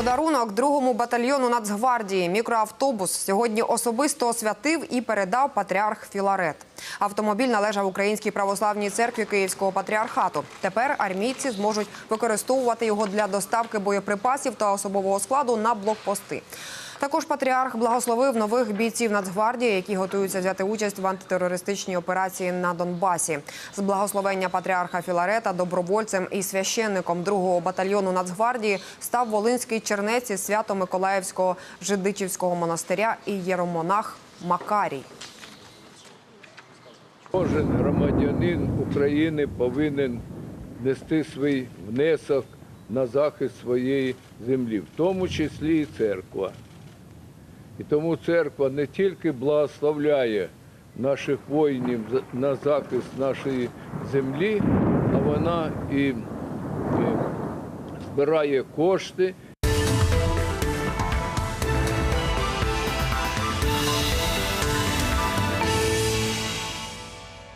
Подарунок другому батальйону Нацгвардії мікроавтобус сьогодні особисто освятив і передав патріарх Філарет. Автомобіль належав Українській православній церкві Київського патріархату. Тепер армійці зможуть використовувати його для доставки боєприпасів та особового складу на блокпости. Також патріарх благословив нових бійців Нацгвардії, які готуються взяти участь в антитерористичній операції на Донбасі. З благословення патріарха Філарета добровольцем і священником другого батальйону Нацгвардії став волинський чернець із Свято-Миколаївського Жидичівського монастиря і єромонах Макарій. Кожен громадянин України повинен нести свій внесок на захист своєї землі, в тому числі і церква. І тому церква не тільки благословляє наших воїнів на захист нашої землі, а вона і збирає кошти